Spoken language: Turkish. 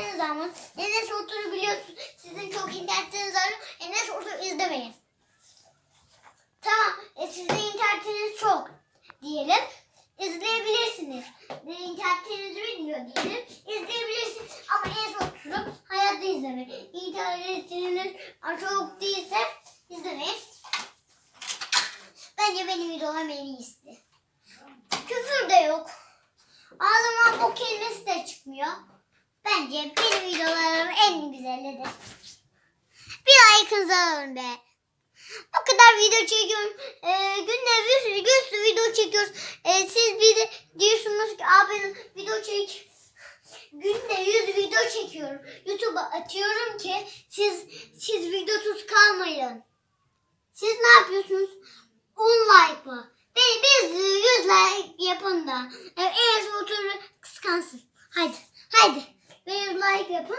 izlediğiniz zaman Enes Otur'u biliyorsun. Sizin çok internetiniz var. Enes Otur izlemeyin. Tamam. E, sizin internetiniz çok diyelim. İzleyebilirsiniz. Ne internetiniz bilmiyor diyelim. İzleyebilirsiniz. Ama Enes Otur'u hayatta izlemeyin. İnternetiniz çok değilse izlemeyin. Bence benim videolarım en iyisi. Küfür de yok. Ağzımdan bu kelimesi de çıkmıyor. Bence benim videolarım en güzelidir. Bir like'ınızı alın be. O kadar video çekiyorum. Ee, günde bir sürü, bir sürü video çekiyoruz. Ee, siz bir de diyorsunuz ki abi video çek. Günde 100 video çekiyorum. YouTube'a atıyorum ki siz siz videosuz kalmayın. Siz ne yapıyorsunuz? 10 like mı? Biz, biz 100 like yapın da. Ee, en son turu kıskansın. Haydi. Haydi yapın.